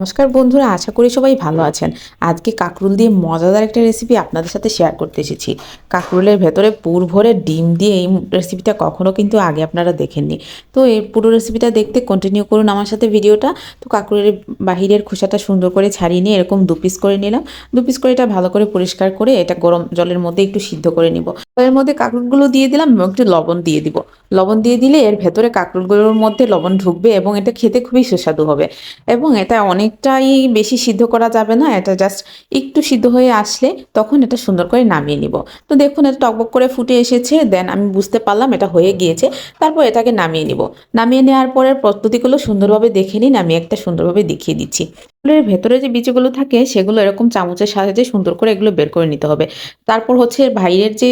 নমস্কার বন্ধুরা, আশা করি সবাই ভালো আছেন। আজকে কাকরুল দিয়ে মজাদার একটা রেসিপি আপনাদের সাথে শেয়ার করতে এসেছি। কাকরুলের ভেতরে পুর ভরে ডিম দিয়ে এই রেসিপিটা কখনো কিন্তু আগে আপনারা দেখেননি। তো এই পুরো রেসিপিটা দেখতে কন্টিনিউ করুন আমার সাথে ভিডিওটা। তো কাকরুলের বাহিরের খোসাটা সুন্দর করে ছাড়িয়ে নিয়ে এরকম দু পিস করে নিলাম। দু পিস করে এটা ভালো করে পরিষ্কার করে এটা গরম জলের মধ্যে একটু সিদ্ধ করে নিব। এর মধ্যে কাকরুলগুলো দিয়ে দিলাম এবং একটু লবণ দিয়ে দিব। লবণ দিয়ে দিলে এর ভেতরে কাকরুলগুলোর মধ্যে লবণ ঢুকবে এবং এটা খেতে খুবই সুস্বাদু হবে। এবং এটা অনেকটাই বেশি সিদ্ধ করা যাবে না, এটা জাস্ট একটু সিদ্ধ হয়ে আসলে তখন এটা সুন্দর করে নামিয়ে নিব। তো দেখুন, এটা টকবক করে ফুটে এসেছে দেন আমি বুঝতে পারলাম এটা হয়ে গিয়েছে, তারপর এটাকে নামিয়ে নিব। নামিয়ে নেওয়ার পরের প্রস্তুতিগুলো সুন্দরভাবে দেখে নিন, আমি একটা সুন্দরভাবে দেখিয়ে দিচ্ছি। ফুলের ভেতরে যে বীজগুলো থাকে, সেগুলো এরকম চামচের সাহায্যে সুন্দর করে এগুলো বের করে নিতে হবে। তারপর হচ্ছে বাইরের যে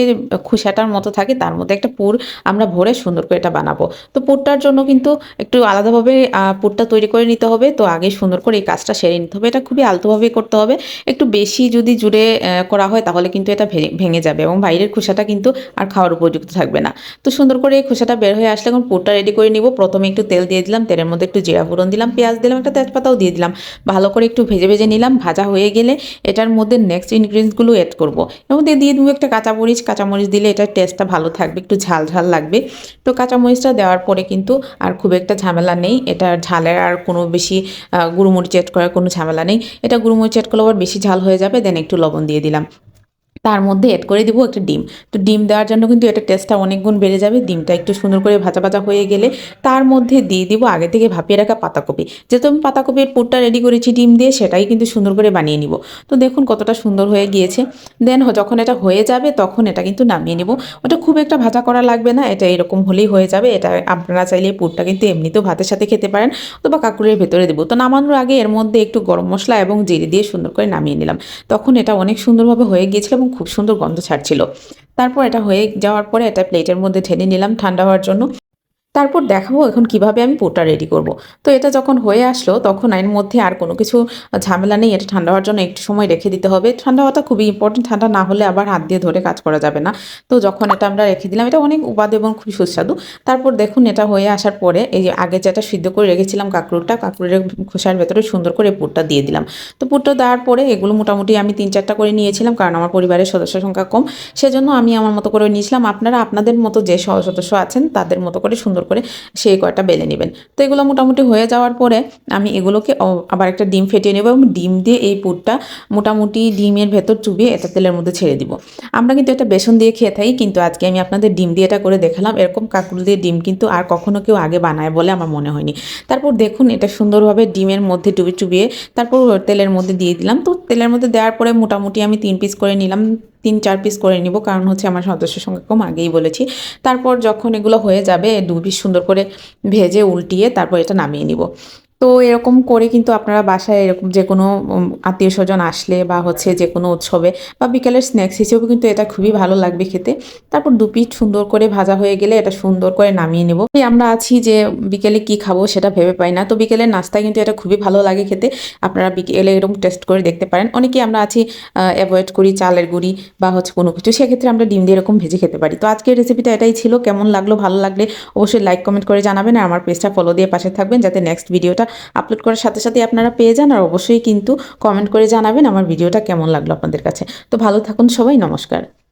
খোসাটার মতো থাকে, তার মধ্যে একটা পুর আমরা ভরে সুন্দর করে এটা বানাবো। তো পুরটার জন্য কিন্তু একটু আলাদাভাবে পুরটা তৈরি করে নিতে হবে। তো আগে সুন্দর করে এই কাজটা সেরে নিতে হবে। এটা খুবই আলতোভাবেই করতে হবে। একটু বেশি যদি জুড়ে করা হয়, তাহলে কিন্তু এটা ভেঙে যাবে এবং বাইরের খোসাটা কিন্তু আর খাওয়ার উপযুক্ত থাকবে না। তো সুন্দর করে এই খোসাটা বের হয়ে আসলে এখন পুরটা রেডি করে নিব। প্রথমে একটু তেল দিয়ে দিলাম। তেলের মধ্যে একটু জিরা ফোড়ন দিলাম, পেঁয়াজ দিলাম, একটা তেজপাতাও দিয়ে দিলাম। ভালো করে একটু ভেজে ভেজে নিলাম, ভাজা হয়ে গেলে এটার মধ্যে নেক্সট ইনগ্রিডিয়েন্টসগুলো অ্যাড করব। এর মধ্যে দিয়ে দেবো একটা কাঁচামরিচ কাঁচামরিচ দিলে এটার টেস্টটা ভালো থাকবে, একটু ঝাল ঝাল লাগবে। তো কাঁচামরিচটা দেওয়ার পরে কিন্তু আর খুব একটা ঝামেলা নেই, এটা ঝালের আর কোনো বেশি গুঁড়োমরিচ অ্যাড করার কোনো ঝামেলা নেই। এটা গুঁড়োমরিচ অ্যাড করলে আবার বেশি ঝাল হয়ে যাবে দেন একটু লবণ দিয়ে দিলাম। তার মধ্যে অ্যাড করে দিব একটা ডিম। তো ডিম দেওয়ার জন্য কিন্তু এটা টেস্টটা অনেক গুণ বেড়ে যাবে। ডিমটা একটু সুন্দর করে ভাজা ভাজা হয়ে গেলে তার মধ্যে দিয়ে দিব আগে থেকে ভাপিয়ে রাখা পাতাকপি। যেহেতু আমি পাতাকপির পুরটা রেডি করেছি ডিম দিয়ে, সেটাই কিন্তু সুন্দর করে বানিয়ে নিব। তো দেখুন কতটা সুন্দর হয়ে গিয়েছে। দেন যখন এটা হয়ে যাবে, তখন এটা কিন্তু নামিয়ে নিব। ওটা খুব একটা ভাজা করা লাগবে না, এটা এরকম হলেই হয়ে যাবে। এটা আপনারা চাইলে পুরটা কিন্তু এমনিতেও ভাতের সাথে খেতে পারেন অথবা কাকুরের ভেতরে দেবো। তো নামানোর আগে এর মধ্যে একটু গরম মশলা এবং জিরে দিয়ে সুন্দর করে নামিয়ে নিলাম। তখন এটা অনেক সুন্দরভাবে হয়ে গিয়েছিল এবং খুব সুন্দর গন্ধ ছাড়ছিল। তারপর এটা হয়ে যাওয়ার পরে এটা প্লেটের মধ্যে ঢেলে নিলাম ঠান্ডা হওয়ার জন্য। তারপর দেখাবো এখন কীভাবে আমি পুরটা রেডি করব। তো এটা যখন হয়ে আসলো, তখন এর মধ্যে আর কোনো কিছু ঝামেলা নেই। এটা ঠান্ডা হওয়ার জন্য একটু সময় রেখে দিতে হবে। ঠান্ডা হওয়াটা খুবই ইম্পর্টেন্ট ঠান্ডা না হলে আবার হাত দিয়ে ধরে কাজ করা যাবে না। তো যখন এটা আমরা রেখে দিলাম, এটা অনেক উপাদ এবং খুবই সুস্বাদু। তারপর দেখুন, এটা হয়ে আসার পরে এই যে আগে যেটা সিদ্ধ করে রেখেছিলাম কাঁকরুলটা, কাঁকরুলের খোসার ভেতরে সুন্দর করে পুরটা দিয়ে দিলাম। তো পুরটা দেওয়ার পরে এগুলো মোটামুটি আমি তিন চারটা করে নিয়েছিলাম, কারণ আমার পরিবারের সদস্য সংখ্যা কম। সেজন্য আমি আমার মতো করে নিয়েছিলাম। আপনারা আপনাদের মতো যে সহ সদস্য আছেন, তাদের মতো করে সুন্দর করে সেই কয়টা বেলে নেবেন। তো এগুলো মোটামুটি হয়ে যাওয়ার পরে আমি এগুলোকে আবার একটা ডিম ফেটিয়ে নেব এবং ডিম দিয়ে এই পুরটা মোটামুটি ডিমের ভেতর চুবিয়ে এটা তেলের মধ্যে ছেড়ে দিব। আমরা কিন্তু এটা বেসন দিয়ে খেয়ে থাকি, কিন্তু আজকে আমি আপনাদের ডিম দিয়ে এটা করে দেখালাম। এরকম কাকুল দিয়ে ডিম কিন্তু আর কখনো কেউ আগে বানায় বলে আমার মনে হয়নি। তারপর দেখুন এটা সুন্দরভাবে ডিমের মধ্যে ডুবে চুবিয়ে তারপর তেলের মধ্যে দিয়ে দিলাম। তো তেলের মধ্যে দেওয়ার পরে মোটামুটি আমি তিন পিস করে নিলাম। তিন চার পিস করে নিব, কারণ হচ্ছে আমার সদস্যের সঙ্গে কম আগেই বলেছি। তারপর যখন এগুলো হয়ে যাবে, দু পিস সুন্দর করে ভেজে, উল্টিয়ে তারপর এটা নামিয়ে নিব। তো এরকম করে কিন্তু আপনারা বাসায় এরকম যে কোনো আত্মীয় স্বজন আসলে বা হচ্ছে যে কোনো উৎসবে বা বিকেলের স্ন্যাক্স হিসেবে কিন্তু এটা খুবই ভালো লাগবে খেতে। তারপর দু পিস সুন্দর করে ভাজা হয়ে গেলে এটা সুন্দর করে নামিয়ে নেব। আমরা আছি যে বিকেলে কি খাব সেটা ভেবে পাই না। তো বিকেলের নাস্তায় কিন্তু এটা খুবই ভালো লাগে খেতে। আপনারা বিকেলে এরকম টেস্ট করে দেখতে পারেন। অনেকেই আমরা আছি অ্যাভয়েড করি চালের গুঁড়ি বা হচ্ছে কোনো কিছু। সেক্ষেত্রে আমরা ডিম দিয়ে এরকম ভেজে খেতে পারি। তো আজকের রেসিপিটা এটাই ছিল। কেমন লাগল, ভালো লাগলে অবশ্যই লাইক কমেন্ট করে জানাবেন। আর আমার পেজটা ফলো দিয়ে পাশে থাকবেন। যাতে নেক্সট ভিডিওটা আপলোড করার সাথে সাথে আপনারা পেয়ে যান আর অবশ্যই কিন্তু কমেন্ট করে জানাবেন আমার ভিডিওটা কেমন লাগল আপনাদের কাছে। তো ভালো থাকুন সবাই, নমস্কার।